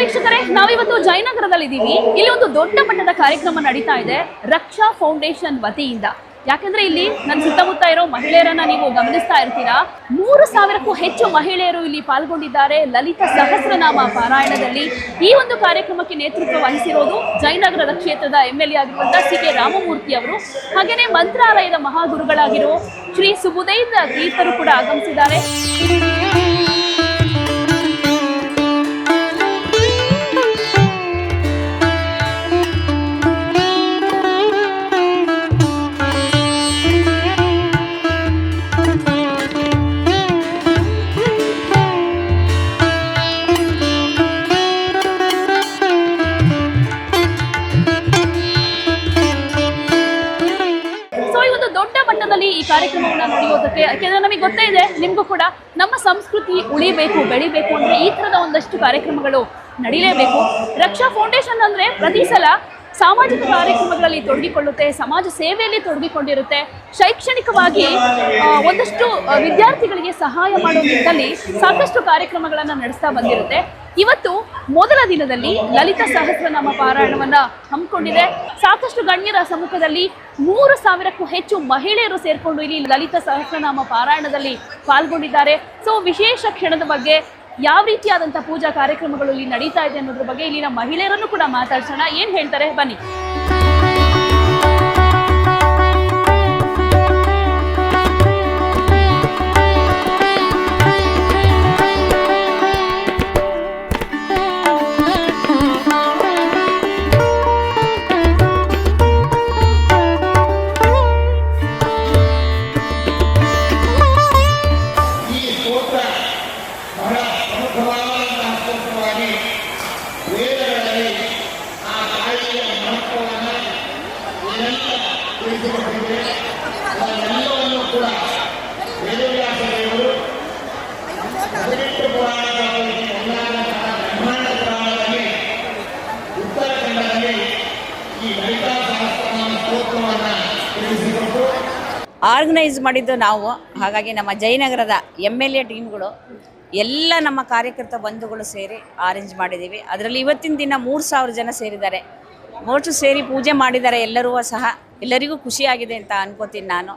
ವೀಕ್ಷಕರೇ, ನಾವಿವತ್ತು ಜಯನಗರದಲ್ಲಿ ಇದ್ದೀವಿ ಇಲ್ಲಿ ಒಂದು ದೊಡ್ಡ ಮಟ್ಟದ ಕಾರ್ಯಕ್ರಮ ನಡೀತಾ ಇದೆ, ರಕ್ಷಾ ಫೌಂಡೇಶನ್ ವತಿಯಿಂದ. ಯಾಕಂದ್ರೆ ಇಲ್ಲಿ ನನ್ನ ಸುತ್ತಮುತ್ತ ಇರೋ ಮಹಿಳೆಯರನ್ನ ನೀವು ಗಮನಿಸ್ತಾ ಇರ್ತೀರಾ? ಮೂರು ಸಾವಿರಕ್ಕೂ ಹೆಚ್ಚು ಮಹಿಳೆಯರು ಇಲ್ಲಿ ಪಾಲ್ಗೊಂಡಿದ್ದಾರೆ. ಲಲಿತ ಸಹಸ್ರನಾಮ ಪಾರಾಯಣದಲ್ಲಿ. ಈ ಒಂದು ಕಾರ್ಯಕ್ರಮಕ್ಕೆ ನೇತೃತ್ವ ವಹಿಸಿರೋದು ಜಯನಗರದ ಕ್ಷೇತ್ರದ ಎಂ ಎಲ್ ಎ ಆಗಿರುವಂತಹ ಸಿ ಕೆ ರಾಮಮೂರ್ತಿ ಅವರು. ಹಾಗೇನೆ ಮಂತ್ರಾಲಯದ ಮಹಾಗುರುಗಳಾಗಿರೋ ಶ್ರೀ ಸುಬುದೈದ ತೀರ್ಥರು ಕೂಡ ಆಗಮಿಸಿದ್ದಾರೆ. ಕೂಡ ನಮ್ಮ ಸಂಸ್ಕೃತಿ ಉಳಿಬೇಕು, ಬೆಳಿಬೇಕು ಅಂದರೆ ಈ ಥರದ ಒಂದಷ್ಟು ಕಾರ್ಯಕ್ರಮಗಳು ನಡೀಲೇಬೇಕು. ರಕ್ಷಾ ಫೌಂಡೇಶನ್ ಅಂದ್ರೆ ಪ್ರತಿ ಸಲ ಸಾಮಾಜಿಕ ಕಾರ್ಯಕ್ರಮಗಳಲ್ಲಿ ತೊಡಗಿಕೊಳ್ಳುತ್ತೆ, ಸಮಾಜ ಸೇವೆಯಲ್ಲಿ ತೊಡಗಿಕೊಂಡಿರುತ್ತೆ. ಶೈಕ್ಷಣಿಕವಾಗಿ ಒಂದಷ್ಟು ವಿದ್ಯಾರ್ಥಿಗಳಿಗೆ ಸಹಾಯ ಮಾಡೋ ನಿಟ್ಟಿನಲ್ಲಿ ಸಾಕಷ್ಟು ಕಾರ್ಯಕ್ರಮಗಳನ್ನು ನಡೆಸ್ತಾ ಬಂದಿರುತ್ತೆ. ಇವತ್ತು ಮೊದಲ ದಿನದಲ್ಲಿ ಲಲಿತ ಸಹಸ್ರನಾಮ ಪಾರಾಯಣವನ್ನು ಹಮ್ಮಿಕೊಂಡಿದೆ. ಸಾಕಷ್ಟು ಗಣ್ಯರ ಸಮ್ಮುಖದಲ್ಲಿ ಮೂರು ಸಾವಿರಕ್ಕೂ ಹೆಚ್ಚು ಮಹಿಳೆಯರು ಸೇರಿಕೊಂಡು ಇಲ್ಲಿ ಲಲಿತ ಸಹಸ್ರನಾಮ ಪಾರಾಯಣದಲ್ಲಿ ಪಾಲ್ಗೊಂಡಿದ್ದಾರೆ. ಸೊ, ವಿಶೇಷ ಕ್ಷಣದ ಬಗ್ಗೆ ಯಾವ ರೀತಿಯಾದಂತಹ ಪೂಜಾ ಕಾರ್ಯಕ್ರಮಗಳು ಇಲ್ಲಿ ನಡೀತಾ ಇದೆ ಅನ್ನೋದ್ರ ಬಗ್ಗೆ ಇಲ್ಲಿನ ಮಹಿಳೆಯರನ್ನು ಕೂಡ ಮಾತಾಡ್ಸೋಣ. ಏನ್ ಹೇಳ್ತಾರೆ? ಬನ್ನಿ. ಆರ್ಗನೈಸ್ ಮಾಡಿದ್ದು ನಾವು. ಹಾಗಾಗಿ ನಮ್ಮ ಜಯನಗರದ ಎಂ ಎಲ್ ಎ ಟೀಮ್ಗಳು ಎಲ್ಲ ನಮ್ಮ ಕಾರ್ಯಕರ್ತ ಬಂಧುಗಳು ಸೇರಿ ಅರೇಂಜ್ ಮಾಡಿದ್ದೀವಿ. ಅದರಲ್ಲಿ ಇವತ್ತಿನ ದಿನ ಮೂರು ಸಾವಿರ ಜನ ಸೇರಿದ್ದಾರೆ. ಮೋಟು ಸೇರಿ ಪೂಜೆ ಮಾಡಿದ್ದಾರೆ ಎಲ್ಲರೂ ಸಹ. ಎಲ್ಲರಿಗೂ ಖುಷಿಯಾಗಿದೆ ಅಂತ ಅನ್ಕೋತೀನಿ ನಾನು.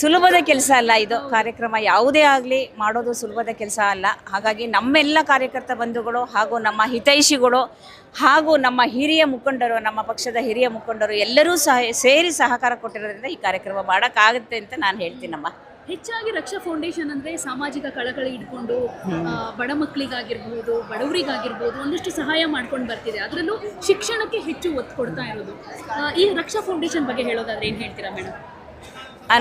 ಸುಲಭದ ಕೆಲಸ ಅಲ್ಲ ಇದು. ಕಾರ್ಯಕ್ರಮ ಯಾವುದೇ ಆಗಲಿ ಮಾಡೋದು ಸುಲಭದ ಕೆಲಸ ಅಲ್ಲ. ಹಾಗಾಗಿ ನಮ್ಮೆಲ್ಲ ಕಾರ್ಯಕರ್ತ ಬಂಧುಗಳು ಹಾಗೂ ನಮ್ಮ ಹಿತೈಷಿಗಳು ಹಾಗೂ ನಮ್ಮ ಹಿರಿಯ ಮುಖಂಡರು, ನಮ್ಮ ಪಕ್ಷದ ಹಿರಿಯ ಮುಖಂಡರು ಎಲ್ಲರೂ ಸಹ ಸೇರಿ ಸಹಕಾರ ಕೊಟ್ಟಿರೋದ್ರಿಂದ ಈ ಕಾರ್ಯಕ್ರಮ ಮಾಡೋಕ್ಕಾಗುತ್ತೆ ಅಂತ ನಾನು ಹೇಳ್ತೀನಮ್ಮ. ಹೆಚ್ಚಾಗಿ ರಕ್ಷಾ ಫೌಂಡೇಶನ್ ಅಂದ್ರೆ ಸಾಮಾಜಿಕ ಕಳಕಳಿ ಇಟ್ಕೊಂಡು ಬಡ ಮಕ್ಕಳಿಗಾಗಿರ್ಬಹುದು ಬಡವರಿಗಾಗಿರ್ಬಹುದು ಒಂದಷ್ಟು ಸಹಾಯ ಮಾಡ್ಕೊಂಡು ಬರ್ತಿದೆ. ಅದರಲ್ಲೂ ಶಿಕ್ಷಣಕ್ಕೆ ಹೆಚ್ಚು ಒತ್ತು ಕೊಡ್ತಾ ಇರೋದು. ಈ ರಕ್ಷಾ ಫೌಂಡೇಶನ್ ಬಗ್ಗೆ ಹೇಳೋದಾದ್ರೆ ಏನ್ ಹೇಳ್ತೀರಾ ಮೇಡಮ್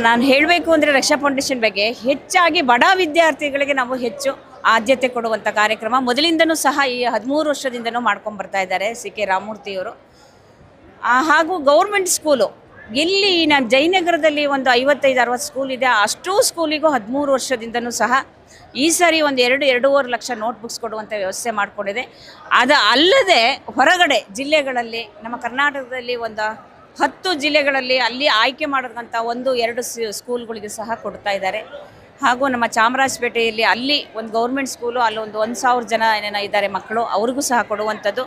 ನಾನು ಹೇಳಬೇಕು ಅಂದರೆ ರಕ್ಷಾ ಫೌಂಡೇಶನ್ ಬಗ್ಗೆ ಹೆಚ್ಚಾಗಿ ಬಡ ವಿದ್ಯಾರ್ಥಿಗಳಿಗೆ ನಾವು ಹೆಚ್ಚು ಆದ್ಯತೆ ಕೊಡುವಂಥ ಕಾರ್ಯಕ್ರಮ ಮೊದಲಿಂದನೂ ಸಹ ಈ ಹದಿಮೂರು ವರ್ಷದಿಂದನೂ ಮಾಡ್ಕೊಂಡು ಬರ್ತಾ ಇದ್ದಾರೆ ಸಿ ಕೆ ರಾಮಮೂರ್ತಿಯವರು. ಹಾಗೂ ಗೌರ್ಮೆಂಟ್ ಸ್ಕೂಲು ಇಲ್ಲಿ ನಮ್ಮ ಜಯನಗರದಲ್ಲಿ ಒಂದು ಐವತ್ತೈದು, ಅರವತ್ತು ಸ್ಕೂಲ್ ಇದೆ, ಅಷ್ಟೂ ಸ್ಕೂಲಿಗೂ ಹದಿಮೂರು ವರ್ಷದಿಂದನೂ ಸಹ ಈ ಸಾರಿ ಒಂದು ಎರಡು, ಎರಡೂವರೆ ಲಕ್ಷ ನೋಟ್ಬುಕ್ಸ್ ಕೊಡುವಂಥ ವ್ಯವಸ್ಥೆ ಮಾಡಿಕೊಂಡಿದೆ. ಅದು ಅಲ್ಲದೆ ಹೊರಗಡೆ ಜಿಲ್ಲೆಗಳಲ್ಲಿ, ನಮ್ಮ ಕರ್ನಾಟಕದಲ್ಲಿ ಒಂದು ಹತ್ತು ಜಿಲ್ಲೆಗಳಲ್ಲಿ ಅಲ್ಲಿ ಆಯ್ಕೆ ಮಾಡಿದಂಥ ಒಂದು ಎರಡು ಸ್ಕೂಲ್ಗಳಿಗೆ ಸಹ ಕೊಡ್ತಾ ಇದ್ದಾರೆ. ಹಾಗೂ ನಮ್ಮ ಚಾಮರಾಜಪೇಟೆಯಲ್ಲಿ ಅಲ್ಲಿ ಒಂದು ಗೌರ್ಮೆಂಟ್ ಸ್ಕೂಲು ಅಲ್ಲೊಂದು ಒಂದು ಸಾವಿರ ಜನ ಏನೇನೋ ಇದ್ದಾರೆ ಮಕ್ಕಳು, ಅವ್ರಿಗೂ ಸಹ ಕೊಡುವಂಥದ್ದು.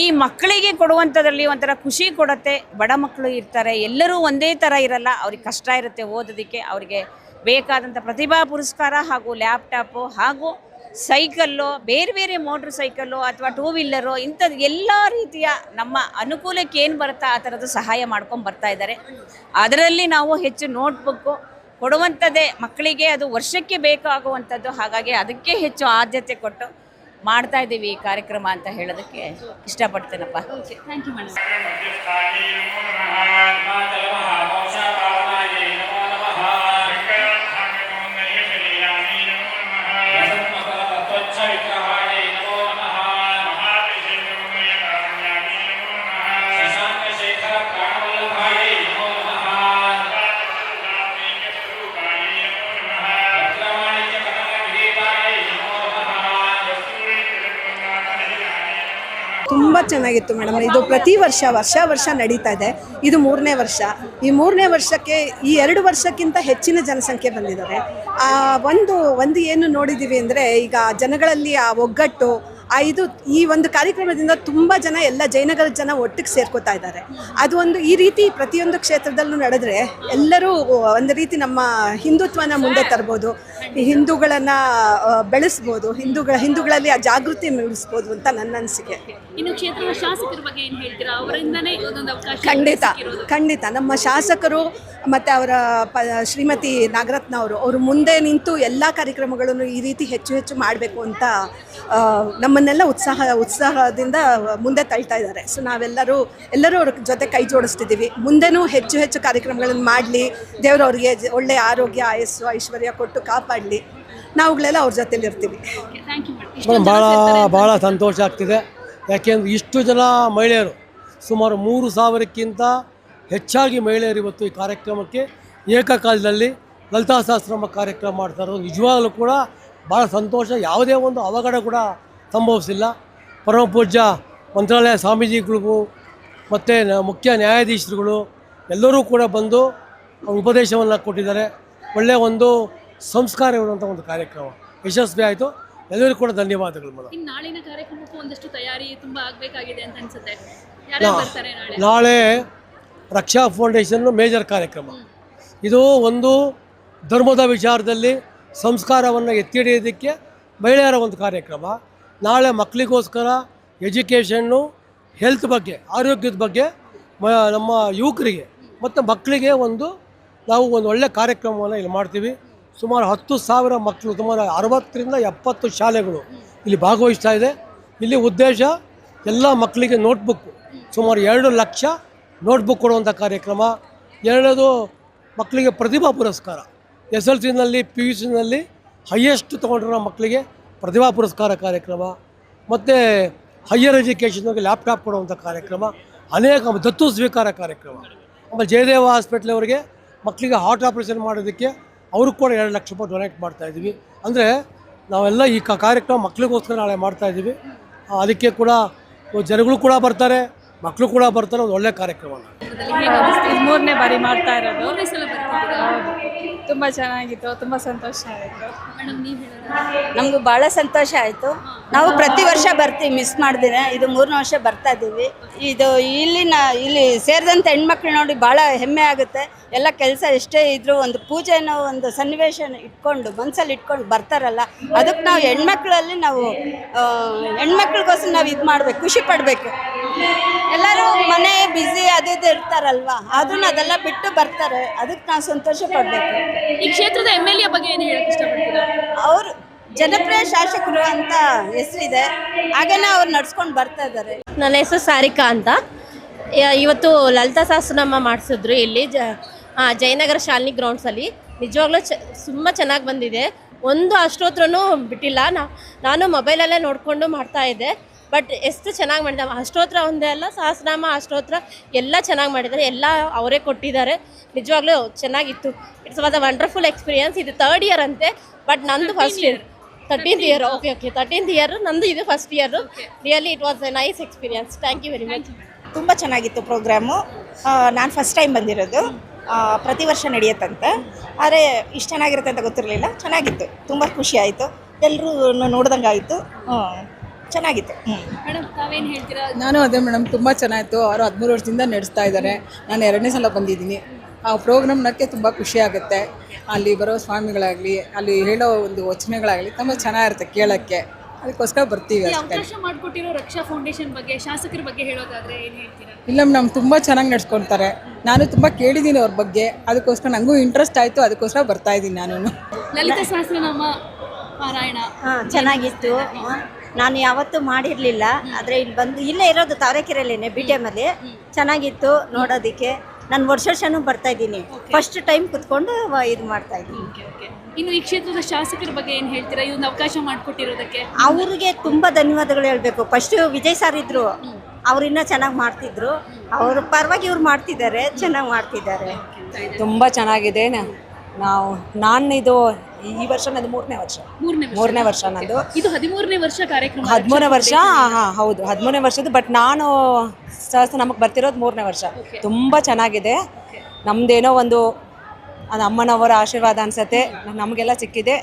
ಈ ಮಕ್ಕಳಿಗೆ ಕೊಡುವಂಥದ್ರಲ್ಲಿ ಒಂಥರ ಖುಷಿ ಕೊಡುತ್ತೆ. ಬಡ ಮಕ್ಕಳು ಇರ್ತಾರೆ. ಎಲ್ಲರೂ ಒಂದೇ ಥರ ಇರಲ್ಲ. ಅವ್ರಿಗೆ ಕಷ್ಟ ಇರುತ್ತೆ ಓದೋದಕ್ಕೆ. ಅವರಿಗೆ ಬೇಕಾದಂಥ ಪ್ರತಿಭಾ ಪುರಸ್ಕಾರ ಹಾಗೂ ಲ್ಯಾಪ್ಟಾಪು ಹಾಗೂ ಸೈಕಲ್ಲು, ಬೇರೆ ಬೇರೆ ಮೋಟ್ರ್ ಸೈಕಲ್ಲು ಅಥವಾ ಟೂ ವೀಲರು ಇಂಥದ್ದು ಎಲ್ಲ ರೀತಿಯ ನಮ್ಮ ಅನುಕೂಲಕ್ಕೆ ಏನು ಬರುತ್ತಾ ಆ ಥರದ್ದು ಸಹಾಯ ಮಾಡ್ಕೊಂಡು ಬರ್ತಾ ಇದ್ದಾರೆ. ಅದರಲ್ಲಿ ನಾವು ಹೆಚ್ಚು ನೋಟ್ಬುಕ್ಕು ಕೊಡುವಂಥದ್ದೇ ಮಕ್ಕಳಿಗೆ ಅದು ವರ್ಷಕ್ಕೆ ಬೇಕಾಗುವಂಥದ್ದು. ಹಾಗಾಗಿ ಅದಕ್ಕೆ ಹೆಚ್ಚು ಆದ್ಯತೆ ಕೊಟ್ಟು ಮಾಡ್ತಾ ಇದ್ದೀವಿ ಈ ಕಾರ್ಯಕ್ರಮ ಅಂತ ಹೇಳೋದಕ್ಕೆ ಇಷ್ಟಪಡ್ತೇನಪ್ಪ. ಥ್ಯಾಂಕ್ ಯು ಚೆನ್ನಾಗಿತ್ತು ಮೇಡಮ್. ಇದು ಪ್ರತಿ ವರ್ಷ ವರ್ಷ ವರ್ಷ ನಡೀತಾ ಇದೆ. ಇದು ಮೂರನೇ ವರ್ಷ. ಈ ಮೂರನೇ ವರ್ಷಕ್ಕೆ, ಈ ಎರಡು ವರ್ಷಕ್ಕಿಂತ ಹೆಚ್ಚಿನ ಜನಸಂಖ್ಯೆ ಬಂದಿದ್ದಾರೆ. ಒಂದು ಒಂದು ಏನು ನೋಡಿದ್ದೀವಿ ಅಂದರೆ, ಈಗ ಜನಗಳಲ್ಲಿ ಆ ಒಗ್ಗಟ್ಟು ಇದು ಈ ಒಂದು ಕಾರ್ಯಕ್ರಮದಿಂದ ತುಂಬ ಜನ ಎಲ್ಲ ಜಯನಗರದ ಜನ ಒಟ್ಟಿಗೆ ಸೇರ್ಕೋತಾ ಇದ್ದಾರೆ. ಅದು ಒಂದು ಈ ರೀತಿ ಪ್ರತಿಯೊಂದು ಕ್ಷೇತ್ರದಲ್ಲೂ ನಡೆದ್ರೆ ಎಲ್ಲರೂ ಒಂದು ರೀತಿ ನಮ್ಮ ಹಿಂದುತ್ವನ ಮುಂದೆ ತರ್ಬೋದು ಈ ಹಿಂದೂಗಳನ್ನು ಬೆಳೆಸ್ಬೋದು ಹಿಂದೂಗಳ ಹಿಂದೂಗಳಲ್ಲಿ ಆ ಜಾಗೃತಿ ಮೂಡಿಸ್ಬೋದು ಅಂತ ನನ್ನ ಅನಿಸಿಕೆ. ಇನ್ನು ಕ್ಷೇತ್ರದ ಶಾಸಕರ ಬಗ್ಗೆ ಏನ್ ಹೇಳ್ತೀರಾ? ಅವರಿಂದನೇ ಒಂದೊಂದು ಅವಕಾಶ ಖಂಡಿತ ಖಂಡಿತ. ನಮ್ಮ ಶಾಸಕರು ಮತ್ತು ಅವರ ಪ ಶ್ರೀಮತಿ ನಾಗರತ್ನ ಅವರು ಅವರು ಮುಂದೆ ನಿಂತು ಎಲ್ಲ ಕಾರ್ಯಕ್ರಮಗಳನ್ನು ಈ ರೀತಿ ಹೆಚ್ಚು ಹೆಚ್ಚು ಮಾಡಬೇಕು ಅಂತ ಆ, ನಮ್ಮನ್ನೆಲ್ಲ ಉತ್ಸಾಹ ಉತ್ಸಾಹದಿಂದ ಮುಂದೆ ತಳ್ತಾ ಇದ್ದಾರೆ. ಸೊ ನಾವೆಲ್ಲರೂ ಎಲ್ಲರೂ ಅವ್ರ ಜೊತೆ ಕೈ ಜೋಡಿಸ್ತಿದ್ದೀವಿ. ಮುಂದೆನೂ ಹೆಚ್ಚು ಹೆಚ್ಚು ಕಾರ್ಯಕ್ರಮಗಳನ್ನು ಮಾಡಲಿ ದೇವರು ಅವ್ರಿಗೆ ಜ- ಒಳ್ಳೆಯ ಆರೋಗ್ಯ ಆಯಸ್ಸು ಐಶ್ವರ್ಯ ಕೊಟ್ಟು ಕಾಪಾಡಲಿ. ನಾವುಗಳೆಲ್ಲ ಅವ್ರ ಜೊತೆಲಿ ಇರ್ತೀವಿ. ಭಾಳ ಭಾಳ ಸಂತೋಷ ಆಗ್ತಿದೆ. ಯಾಕೆಂದ್ರೆ ಇಷ್ಟು ಜನ ಮಹಿಳೆಯರು ಸುಮಾರು ಮೂರು ಸಾವಿರಕ್ಕಿಂತ ಹೆಚ್ಚಾಗಿ ಮಹಿಳೆಯರು ಇವತ್ತು ಈ ಕಾರ್ಯಕ್ರಮಕ್ಕೆ ಏಕಕಾಲದಲ್ಲಿ ಲಲಿತಾ ಸಹಸ್ರನಾಮ ಕಾರ್ಯಕ್ರಮ ಮಾಡ್ತಾ ಇರೋದು. ನಿಜವಾಗಲೂ ಕೂಡ ಭಾಳ ಸಂತೋಷ. ಯಾವುದೇ ಒಂದು ಅವಘಡ ಕೂಡ ಸಂಭವಿಸಿಲ್ಲ. ಪರಮ ಪೂಜ್ಯ ಮಂತ್ರಾಲಯ ಸ್ವಾಮೀಜಿಗಳಿಗೂ ಮತ್ತು ಮುಖ್ಯ ನ್ಯಾಯಾಧೀಶರುಗಳು ಎಲ್ಲರೂ ಕೂಡ ಬಂದು ಉಪದೇಶವನ್ನು ಕೊಟ್ಟಿದ್ದಾರೆ. ಒಳ್ಳೆಯ ಒಂದು ಸಂಸ್ಕಾರ ಇರುವಂಥ ಒಂದು ಕಾರ್ಯಕ್ರಮ. ಯಶಸ್ವಿ ಆಯಿತು. ಎಲ್ಲರಿಗೂ ಕೂಡ ಧನ್ಯವಾದಗಳು ಮೇಡಮ್ ನಾಳಿನ ಕಾರ್ಯಕ್ರಮಕ್ಕೂ ಒಂದಷ್ಟು ತಯಾರಿ ತುಂಬಾ ಆಗಬೇಕಾಗಿದೆ ಅಂತ ಅನ್ಸುತ್ತೆ. ನಾಳೆ? ರಕ್ಷಾ ಫೌಂಡೇಶನ್ ಮೇಜರ್ ಕಾರ್ಯಕ್ರಮ. ಇದು ಒಂದು ಧರ್ಮದ ವಿಚಾರದಲ್ಲಿ ಸಂಸ್ಕಾರವನ್ನು ಎತ್ತಿ ಹಿಡಿಯೋದಕ್ಕೆ ಮಹಿಳೆಯರ ಒಂದು ಕಾರ್ಯಕ್ರಮ. ನಾಳೆ ಮಕ್ಕಳಿಗೋಸ್ಕರ ಎಜುಕೇಷನ್ನು ಹೆಲ್ತ್ ಬಗ್ಗೆ, ಆರೋಗ್ಯದ ಬಗ್ಗೆ ಮ, ನಮ್ಮ ಯುವಕರಿಗೆ ಮತ್ತು ಮಕ್ಕಳಿಗೆ ಒಂದು ನಾವು ಒಂದು ಒಳ್ಳೆಯ ಕಾರ್ಯಕ್ರಮವನ್ನು ಇಲ್ಲಿ ಮಾಡ್ತೀವಿ. ಸುಮಾರು ಹತ್ತು ಸಾವಿರ ಮಕ್ಕಳು, ಸುಮಾರು ಅರವತ್ತರಿಂದ ಎಪ್ಪತ್ತು ಶಾಲೆಗಳು ಇಲ್ಲಿ ಭಾಗವಹಿಸ್ತಾ ಇದೆ. ಇಲ್ಲಿ ಉದ್ದೇಶ ಎಲ್ಲ ಮಕ್ಕಳಿಗೆ ನೋಟ್ಬುಕ್, ಸುಮಾರು ಎರಡು ಲಕ್ಷ ನೋಟ್ಬುಕ್ ಕೊಡುವಂಥ ಕಾರ್ಯಕ್ರಮ. ಎರಡನೇದು ಮಕ್ಕಳಿಗೆ ಪ್ರತಿಭಾ ಪುರಸ್ಕಾರ. ಎಸ್ ಎಲ್ ಸಿನಲ್ಲಿ, ಪಿ ಯು ಸಿನಲ್ಲಿ ಹೈಯೆಸ್ಟ್ ತೊಗೊಂಡಿರೋ ಮಕ್ಕಳಿಗೆ ಪ್ರತಿಭಾ ಪುರಸ್ಕಾರ ಕಾರ್ಯಕ್ರಮ, ಮತ್ತು ಹೈಯರ್ ಎಜುಕೇಷನ್ಗೆ ಲ್ಯಾಪ್ಟಾಪ್ ಕೊಡುವಂಥ ಕಾರ್ಯಕ್ರಮ, ಅನೇಕ ದತ್ತು ಸ್ವೀಕಾರ ಕಾರ್ಯಕ್ರಮ. ಆಮೇಲೆ ಜಯದೇವ ಹಾಸ್ಪಿಟ್ಲ್ ಅವರಿಗೆ ಮಕ್ಕಳಿಗೆ ಹಾರ್ಟ್ ಆಪ್ರೇಷನ್ ಮಾಡೋದಕ್ಕೆ ಅವರು ಕೂಡ ಎರಡು ಲಕ್ಷ ರೂಪಾಯಿ ಡೊನೇಟ್ ಮಾಡ್ತಾ ಇದ್ದೀವಿ. ಅಂದರೆ ನಾವೆಲ್ಲ ಈ ಕಾರ್ಯಕ್ರಮ ಮಕ್ಕಳಿಗೋಸ್ಕರ ನಾಳೆ ಮಾಡ್ತಾ ಇದ್ದೀವಿ. ಅದಕ್ಕೆ ಕೂಡ ಜನಗಳು ಕೂಡ ಬರ್ತಾರೆ, ಮಕ್ಕಳು ಕೂಡ ಬರ್ತಾರೆ, ಒಂದು ಒಳ್ಳೆಯ ಕಾರ್ಯಕ್ರಮ. ಮೂರನೇ ಬಾರಿ ಮಾಡ್ತಾ ಇರೋದು. ತುಂಬ ಚೆನ್ನಾಗಿತ್ತು ತುಂಬ ಸಂತೋಷ ಆಯಿತು. ಮೇಡಮ್ ನೀವು ಹೇಳೋದು? ನಮಗೂ ಭಾಳ ಸಂತೋಷ ಆಯಿತು. ನಾವು ಪ್ರತಿ ವರ್ಷ ಬರ್ತೀವಿ ಮಿಸ್ ಮಾಡ್ದಿರ ಇದು ಮೂರನೇ ವರ್ಷ ಬರ್ತಾ ಇದ್ದೀವಿ ಇದು ಇಲ್ಲಿನ ಇಲ್ಲಿ ಸೇರಿದಂಥ ಹೆಣ್ಮಕ್ಳು ನೋಡಿ ಭಾಳ ಹೆಮ್ಮೆ ಆಗುತ್ತೆ. ಎಲ್ಲ ಕೆಲಸ ಎಷ್ಟೇ ಇದ್ರೂ ಒಂದು ಪೂಜೆನ ಒಂದು ಸನ್ನಿವೇಶ ಇಟ್ಕೊಂಡು ಮನಸ್ಸಲ್ಲಿ ಇಟ್ಕೊಂಡು ಬರ್ತಾರಲ್ಲ ಅದಕ್ಕೆ ನಾವು ಹೆಣ್ಮಕ್ಳಲ್ಲಿ ನಾವು ಹೆಣ್ಮಕ್ಳಿಗೋಸ್ಕರ ನಾವು ಇದು ಮಾಡಬೇಕು ಖುಷಿ ಪಡಬೇಕು. ಎಲ್ಲರೂ ಮನೆ ಬ್ಯುಸಿ ಅದು ಇದು ಇರ್ತಾರಲ್ವಾ ಅದನ್ನ ಅದೆಲ್ಲ ಬಿಟ್ಟು ಬರ್ತಾರೆ. ಅದಕ್ಕೆ ನಾವು ಸಂತೋಷ ಪಡಬೇಕು. ಈ ಕ್ಷೇತ್ರದ ಎಂ ಎಲ್ ಎ ಬಗ್ಗೆ ಏನು ಹೇಳಕ್ ಇಷ್ಟಪಡ್ತೀರಾ? ಅವರು ಜನಪ್ರಿಯ ಶಾಸಕರು ಅಂತ ಹೆಸರಿದೆ. ಹಾಗೇನೆ ಅವ್ರು ನಡ್ಸ್ಕೊಂಡು ಬರ್ತಾ ಇದ್ದಾರೆ. ನನ್ನ ಹೆಸರು ಸಾರಿಕಾ ಅಂತ. ಯ- ಇವತ್ತು ಲಲಿತಾ ಸಹಸ್ರನಾಮ ಮಾಡಿಸಿದ್ರು ಇಲ್ಲಿ. ಜ ಆ, ಜಯನಗರ ಶಾಲಿನಿ ಗ್ರೌಂಡ್ಸಲ್ಲಿ ನಿಜವಾಗ್ಲೂ ಚ ತುಂಬ ಚೆನ್ನಾಗಿ ಬಂದಿದೆ. ಒಂದು ಅಷ್ಟೋತ್ರನೂ ಬಿಟ್ಟಿಲ್ಲ. ನಾ ನಾನು ಮೊಬೈಲಲ್ಲೇ ನೋಡಿಕೊಂಡು ಮಾಡ್ತಾ ಇದ್ದೆ. ಬಟ್ ಎಷ್ಟು ಚೆನ್ನಾಗಿ ಮಾಡಿದ್ದಾರೆ ಅಷ್ಟೋತ್ರ ಒಂದೇ ಅಲ್ಲ ಸಹಸ್ರನಾಮ ಅಷ್ಟೋತ್ರ ಎಲ್ಲ ಚೆನ್ನಾಗಿ ಮಾಡಿದ್ದಾರೆ. ಎಲ್ಲ ಅವರೇ ಕೊಟ್ಟಿದ್ದಾರೆ. ನಿಜವಾಗ್ಲೂ ಚೆನ್ನಾಗಿತ್ತು. It's was a wonderful experience ಇದು ತರ್ಡ್ ಇಯರ್ ಅಂತೆ ಬಟ್ ನಂದು first year thirteenth year okay okay thirteenth year ನಂದು ಇದು first year really it was a nice experience thank you very much ತುಂಬ ಚೆನ್ನಾಗಿತ್ತು ಪ್ರೋಗ್ರಾಮು. ನಾನು ಫಸ್ಟ್ ಟೈಮ್ ಬಂದಿರೋದು. ಪ್ರತಿ ವರ್ಷ ನಡೆಯುತ್ತಂತೆ. ಆದರೆ ಇಷ್ಟು ಚೆನ್ನಾಗಿರುತ್ತೆ ಅಂತ ಗೊತ್ತಿರಲಿಲ್ಲ. ಚೆನ್ನಾಗಿತ್ತು. ತುಂಬ ಖುಷಿ ಆಯಿತು. ಎಲ್ಲರೂ ನೋಡ್ದಂಗೆ ಆಯಿತು ಚೆನ್ನಾಗಿತ್ತು. ಮೇಡಮ್ ತಾವೇನು ಹೇಳ್ತೀರಾ? ನಾನು ಅದೇ ಮೇಡಮ್ ತುಂಬ ಚೆನ್ನಾಗಿತ್ತು ಅವರು ಹದಿಮೂರು ವರ್ಷದಿಂದ ನಡೆಸ್ತಾ ಇದ್ದಾರೆ ನಾನು ಎರಡನೇ ಸಲ ಬಂದಿದ್ದೀನಿ. ಆ ಪ್ರೋಗ್ರಾಮ್ ನೋಡೋಕ್ಕೆ ತುಂಬ ಖುಷಿ ಆಗುತ್ತೆ. ಅಲ್ಲಿ ಬರೋ ಸ್ವಾಮಿಗಳಾಗಲಿ ಅಲ್ಲಿ ಹೇಳೋ ಒಂದು ವಚನಗಳಾಗಲಿ ತುಂಬ ಚೆನ್ನಾಗಿರುತ್ತೆ ಕೇಳೋಕ್ಕೆ. ಅದಕ್ಕೋಸ್ಕರ ಬರ್ತೀವಿ ಈ ಅಷ್ಟೇ. ಅವಕಾಶ ಮಾಡಿಕೊಟ್ಟಿರೋ ರಕ್ಷಾ ಫೌಂಡೇಶನ್ ಬಗ್ಗೆ ಶಾಸಕರ ಬಗ್ಗೆ ಹೇಳೋದಾದ್ರೆ ಏನು ಹೇಳ್ತೀರಾ? ಇಲ್ಲ ಮೇಡಮ್ ತುಂಬ ಚೆನ್ನಾಗಿ ನಡ್ಸ್ಕೊಳ್ತಾರೆ. ನಾನು ತುಂಬ ಕೇಳಿದ್ದೀನಿ ಅವ್ರ ಬಗ್ಗೆ. ಅದಕ್ಕೋಸ್ಕರ ನನಗೂ ಇಂಟ್ರೆಸ್ಟ್ ಆಯಿತು. ಅದಕ್ಕೋಸ್ಕರ ಬರ್ತಾ ಇದ್ದೀನಿ ನಾನು ಲಲಿತ ಸಹಸ್ರನಾಮ ಪಾರಾಯಣ. ಹಾಂ ಚೆನ್ನಾಗಿತ್ತು. ನಾನು ಯಾವತ್ತೂ ಮಾಡಿರಲಿಲ್ಲ. ಆದರೆ ಇಲ್ಲಿ ಬಂದು ಇಲ್ಲೇ ಇರೋದು ತಾವರೆಕೆರೆಯಲ್ಲೇನೆ ಬಿ ಟಿ ಎಮ್ಮಲ್ಲಿ ಚೆನ್ನಾಗಿತ್ತು ನೋಡೋದಕ್ಕೆ. ನಾನು ವರ್ಷ ವರ್ಷನೂ ಬರ್ತಾ ಇದ್ದೀನಿ. ಫಸ್ಟ್ ಟೈಮ್ ಕುತ್ಕೊಂಡು ಇದು ಮಾಡ್ತಾ ಇದ್ದೀನಿ. ಇನ್ನು ಈ ಕ್ಷೇತ್ರದ ಶಾಸಕರ ಬಗ್ಗೆ ಏನು ಹೇಳ್ತೀರಾ? ಇದೊಂದು ಅವಕಾಶ ಮಾಡಿಕೊಟ್ಟಿರೋದಕ್ಕೆ? ಅವ್ರಿಗೆ ತುಂಬ ಧನ್ಯವಾದಗಳು ಹೇಳಬೇಕು. ಫಸ್ಟ್ ವಿಜಯ್ ಸರ್ ಇದ್ರು. ಅವ್ರು ಇನ್ನೂ ಚೆನ್ನಾಗಿ ಮಾಡ್ತಿದ್ರು. ಅವ್ರ ಪರವಾಗಿ ಇವ್ರು ಮಾಡ್ತಿದ್ದಾರೆ. ಚೆನ್ನಾಗಿ ಮಾಡ್ತಿದ್ದಾರೆ. ತುಂಬ ಚೆನ್ನಾಗಿದೆ. ನಾವು ನಾನು ಇದು ಈ ವರ್ಷ ನಂದು ಮೂರನೇ ವರ್ಷ. ಮೂರನೇ ಮೂರನೇ ವರ್ಷ ನಂದು. ಇದು ಹದಿಮೂರನೇ ವರ್ಷ ಕಾರ್ಯಕ್ರಮ ಹದಿಮೂರನೇ ವರ್ಷ ಹಾಂ ಹೌದು. ಹದಿಮೂರನೇ ವರ್ಷದ್ದು ಬಟ್ ನಾನು ಸಹಸ್ರ ನಮಗೆ ಬರ್ತಿರೋದು ಮೂರನೇ ವರ್ಷ. ತುಂಬ ಚೆನ್ನಾಗಿದೆ. ನಮ್ದೇನೋ ಒಂದು ಅದು ಅಮ್ಮನವರ ಆಶೀರ್ವಾದ ಅನ್ಸತ್ತೆ. ನಮಗೆಲ್ಲ ಸಿಕ್ಕಿದೆ.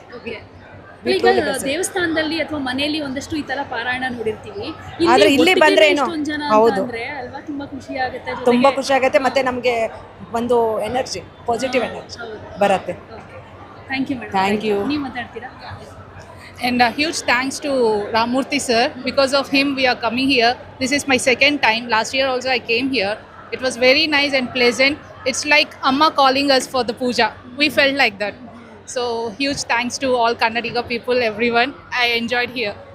ಈಗ ದೇವಸ್ಥಾನದಲ್ಲಿ ಅಥವಾ ಮನೆಯಲ್ಲಿ ಒಂದಷ್ಟು ಈ ತರ ಪಾರಾಯಣ ನೋಡಿರ್ತೀವಿ. ಆದ್ರೆ ಇಲ್ಲಿ ಬಂದ್ರೆ ಏನು? ಹೌದು. ಅಲ್ವಾ? ತುಂಬಾ ಖುಷಿ ಆಗುತ್ತೆ ತುಂಬಾ ಖುಷಿ ಆಗುತ್ತೆ ಮತ್ತೆ ನಮಗೆ ಒಂದು ಎನರ್ಜಿ ಪಾಸಿಟಿವ್ ಎನರ್ಜಿ ಬರುತ್ತೆ. Thank you madam Thank you. ನೀವು ಮಾತಾಡ್ತೀರಾ And a huge thanks to Ramurthy sir. Because of him, we are coming here. This is my second time. Last year also I came here. It was very nice and pleasant. It's like Amma calling us for the puja. We felt like that. So huge thanks to all Kannadiga people, everyone. I enjoyed here.